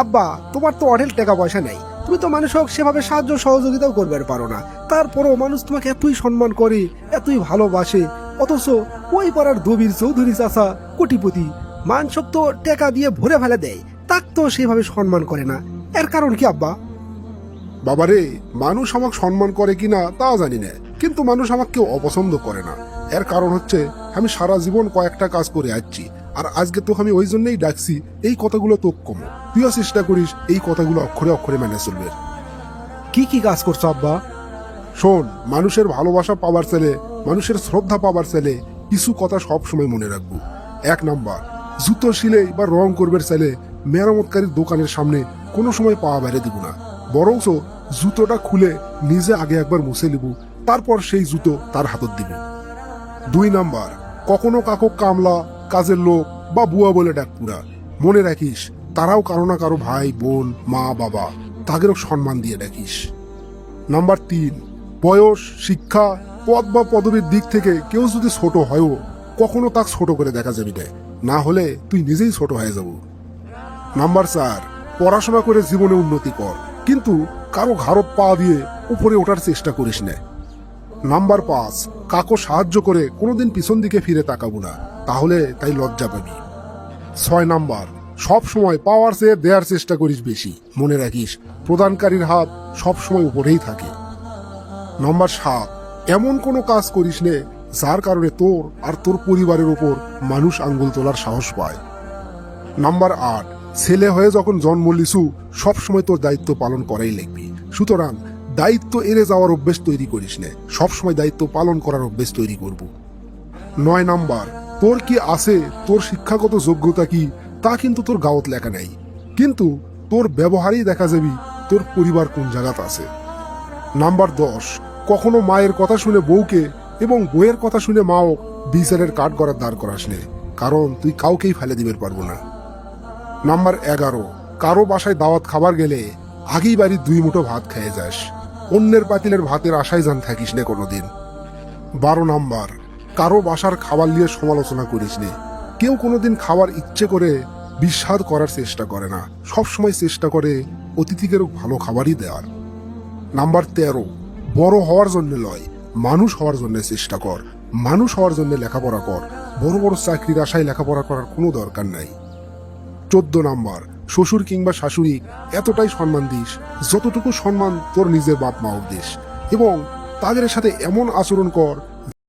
আব্বা, তোমার তো অঢেল টাকা পয়সা নেই। তুমি তো মানুষ হোক, সেভাবে সাহায্য সহযোগিতাও করবে পারো না। তারপরও মানুষ তোমাকে এতই সম্মান করে, এতই ভালোবাসে, অথচ ওই পাড়ার দবির চৌধুরী চাষা কোটিপতি মানুষক তো টাকা দিয়ে ভরে ফেলে দেয়, তাক তো সেভাবে সম্মান করে না। এর কারণ কি, আব্বা? বাবারে, মানুষ আমাকে সম্মান করে কিনা তা জানি না, কিন্তু মানুষ আমাকে কেউ অপছন্দ করে না। এর কারণ হচ্ছে, আমি সারা জীবন কয়েকটা কাজ করে আসছি। আর আজকে তো আমি ওই জন্যই ডাকছি এই কথাগুলো তো কম। তুইও চেষ্টা করিস এই কথাগুলো অক্ষরে অক্ষরে মেনে চলবে। কি কি কাজ করছ আব্বা? শোন মানুষের ভালোবাসা পাওয়ার ছেলে মানুষের শ্রদ্ধা পাওয়ার ছেলে কিছু কথা সব সময় মনে রাখব। এক নাম্বার জুতো সিলেই বা রং করবে ছেলে মেরামতকারীর দোকানের সামনে কোনো সময় পাওয়া বাইরে দিব না। বরঞ্চ জুতোটা খুলে নিজে আগে একবার মুছে নিব তারপর সেই জুতো তার হাতত দিব। দুই নাম্বার কখনো কাকো কামলা কাজের লোক বা বুয়া বলে ডাক পুরা। মনে রাখিস, তারাও কারও না কারও ভাই, বোন, মা, বাবা, তাদেরও সম্মান দিয়ে ডাকিস। নাম্বার তিন, বয়স, শিক্ষা, পদ বা পদবীর দিক থেকে কেউ যদি ছোট হয়ও, কখনো তাক ছোট করে দেখা যাবি না। না হলে তুই নিজেই ছোট হয়ে যাব। নাম্বার চার, পড়াশোনা করে জীবনে উন্নতি কর। কিন্তু কারও ঘাড়ত পা দিয়ে উপরে ওঠার চেষ্টা করিস না। নাম্বার পাঁচ, কাকো সাহায্য করে কোনোদিন পিছন দিকে ফিরে তাকাবো না, তাহলে তাই লজ্জা পাবি। ছয় নাম্বার, সব সময় পাওয়ার চেয়ে দেওয়ার চেষ্টা করিস বেশি, মনে রাখিস প্রদানকারীর হাত সব সময় উপরেই থাকে। নম্বর সাত, এমন কোনো কাজ করিস নে যার কারণে তোর আর তোর পরিবারের ওপর মানুষ আঙ্গুল তোলার সাহস পায়। নাম্বার আট, ছেলে হয়ে যখন জন্ম লিসু সবসময় তোর দায়িত্ব পালন করাই লিখবি সুতরাং দায়িত্ব এড়ে যাওয়ার অভ্যেস তৈরি করিস নে। সবসময় দায়িত্ব পালন করার অভ্যেস তৈরি করব। নয় নাম্বার, তোর কি আছে, তোর শিক্ষাগত যোগ্যতা কি, তা কিন্তু তোর গাওত লেখা নেই। কিন্তু তোর ব্যবহারেই দেখা যাবি তোর পরিবার কোন জায়গাত আছে। নাম্বার দশ, কখনো মায়ের কথা শুনে বউকে এবং বউয়ের কথা শুনে মাও বিচারের কাঠ গড়ার দাঁড় করাস নে, কারণ তুই কাউকেই ফেলে দিবে পারব না। নাম্বার এগারো, কারও বাসায় দাওয়াত খাবার গেলে আগেই বাড়ি দুই মুঠো ভাত খেয়ে যাস। অন্যের পাতিলের ভাতের আশায় জান থাকিস নে কোনোদিন। বারো নাম্বার, কারও বাসার খাবার নিয়ে সমালোচনা করিস নে। কেউ কোনোদিন খাবার ইচ্ছে করে বিস্বাদ করার চেষ্টা করে না। সব সময় চেষ্টা করে অতিথিকেরও ভালো খাবারই দেওয়ার। নাম্বার তেরো, বড় হওয়ার জন্য লয়, মানুষ হওয়ার জন্য চেষ্টা কর। মানুষ হওয়ার জন্য লেখাপড়া কর। বড় বড় চাকরির আশায় লেখাপড়া করার কোনো দরকার নাই। চোদ্দ নাম্বার শ্বশুর কিংবা শাশুড়ি, এতটাই সম্মান দিস, যতটুকু সম্মান তোর নিজের বাপ মাও দিস। এবং তাদের সাথে এমন আচরণ কর